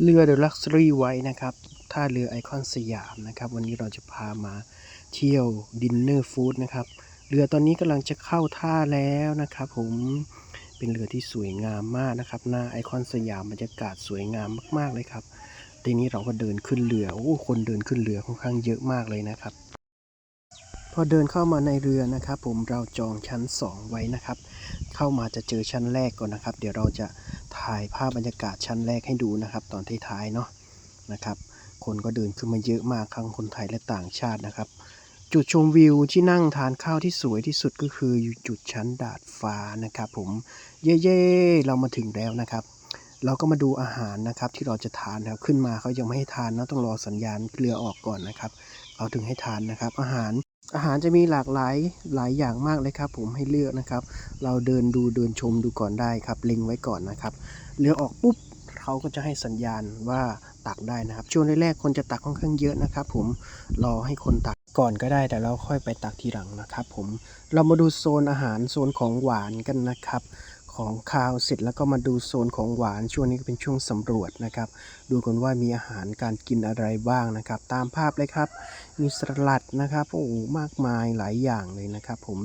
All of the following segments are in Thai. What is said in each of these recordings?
เรือเดลักซ์รี่ไว้นะครับท่าเรือไอคอนสยามนะครับ วันนี้เราจะพามาเที่ยวดินเนอร์ฟู้ดนะครับ เรือตอนนี้กำลังจะเข้าท่าแล้วนะครับ ผมเป็นเรือที่สวยงามมากนะครับ หน้าไอคอนสยามบรรยากาศสวยงามมาก ๆเลยครับทีนี้เราก็เดินขึ้นเรือโอ้คนเดินขึ้นเรือค่อนข้างเยอะมากเลยนะครับ พอเดินเข้ามาในเรือนะครับ ผมเราจองชั้น 2 ไว้นะครับ เข้ามาจะเจอชั้นแรกก่อนนะครับ เดี๋ยวเราจะถ่ายภาพบรรยากาศชั้นแรกให้ดูนะครับ ตอนท้ายๆเนาะนะครับ คนก็เดินขึ้นมาเยอะมากทั้งคนไทยและต่างชาตินะครับ จุดชมวิวที่นั่งทานข้าวที่สวยที่สุดก็คืออยู่จุดชั้นดาดฟ้านะครับ ผมเย่ๆเรามาถึงแล้วนะครับเราก็มาดูอาหารนะครับที่เราจะทานนะครับขึ้นมาเขายังไม่ให้ทานนะต้องรอสัญญาณเรือออกก่อนนะครับเขาถึงให้ทานนะครับ อาหาร อาหารจะมีหลากหลายหลายอย่างมากเลยครับ ผมให้เลือกนะครับ เราเดินดูเดินชมดูก่อนได้ครับเล็งไว้ก่อนนะครับเรือออกปุ๊บเขาก็จะให้สัญญาณว่าตักได้นะครับ ช่วงแรกๆคนจะตักค่อนข้างเยอะนะครับ ผมรอให้คนตักก่อนก็ได้แต่เราค่อยไปตักทีหลังนะครับ ผมเรามาดูโซนอาหารโซนของหวานกันนะครับ ของคาวเสร็จแล้วก็มาดูโซนของหวานช่วงนี้ก็เป็นช่วงสำรวจนะครับ ดูกันว่ามีอาหารการกินอะไรบ้างนะครับ ตามภาพเลยครับ มีสลัดนะครับโอ้โหมากมายหลายอย่างเลยนะครับ ผม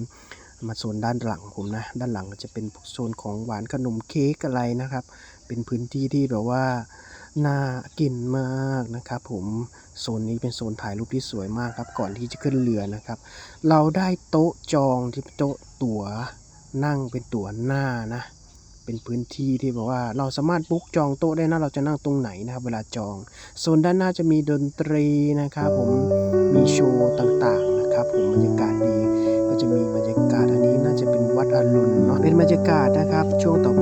มาโซนด้านหลังผมนะ ด้านหลังก็จะเป็นโซนของหวานขนมเค้กอะไรนะครับ เป็นพื้นที่ที่แบบว่าน่ากินมากนะครับ ผมโซนนี้เป็นโซนถ่ายรูปที่สวยมากครับ ก่อนที่จะขึ้นเรือนะครับ เราได้โต๊ะจองที่โต๊ะตั๋ว นั่งเป็นตั๋วหน้านะ เป็นพื้นที่ที่แบบว่าเราสามารถบุ๊กจองโต๊ะได้นะเราจะนั่งตรงไหนนะครับ เวลาจองโซนด้านหน้าจะมีดนตรีนะครับผมมีโชว์ต่างๆนะครับ ผมบรรยากาศดี ก็จะมีบรรยากาศอันนี้น่าจะเป็นวัดอรุณเนาะเป็นบรรยากาศนะครับ ช่วงต่อ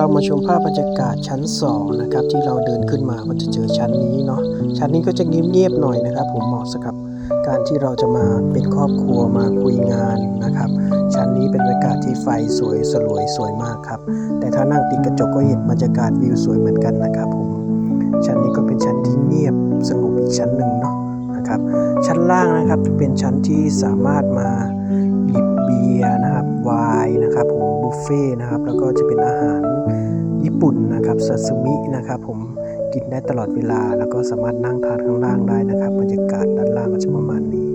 เรามาชมภาพบรรยากาศชั้น 2 นะครับ ที่เราเดินขึ้นมาก็จะเจอชั้นนี้เนาะชั้นนี้ก็จะเงียบๆหน่อยนะครับ ผมเหมาะสำหรับการที่เราจะมาเป็นครอบครัวมาคุยงานนะครับ ชั้นนี้เป็นบรรยากาศที่ไฟสวยสลวยสวยมากครับ แต่ถ้านั่งติดกระจกก็เห็นบรรยากาศวิวสวยเหมือนกันนะครับผมชั้นนี้ก็เป็นชั้นที่เงียบสงบอีกชั้นหนึ่งเนาะนะครับ ชั้นล่างนะครับจะเป็นชั้นที่สามารถมาหยิบเบียร์นะครับไวน์นะครับผม บุฟเฟ่ต์นะครับ แล้วก็จะเป็นอาหารญี่ปุ่นนะครับซาซิมินะครับผมกินได้ตลอดเวลา แล้วก็สามารถนั่งทานข้างล่างได้นะครับบรรยากาศด้านล่างก็จะประมาณนี้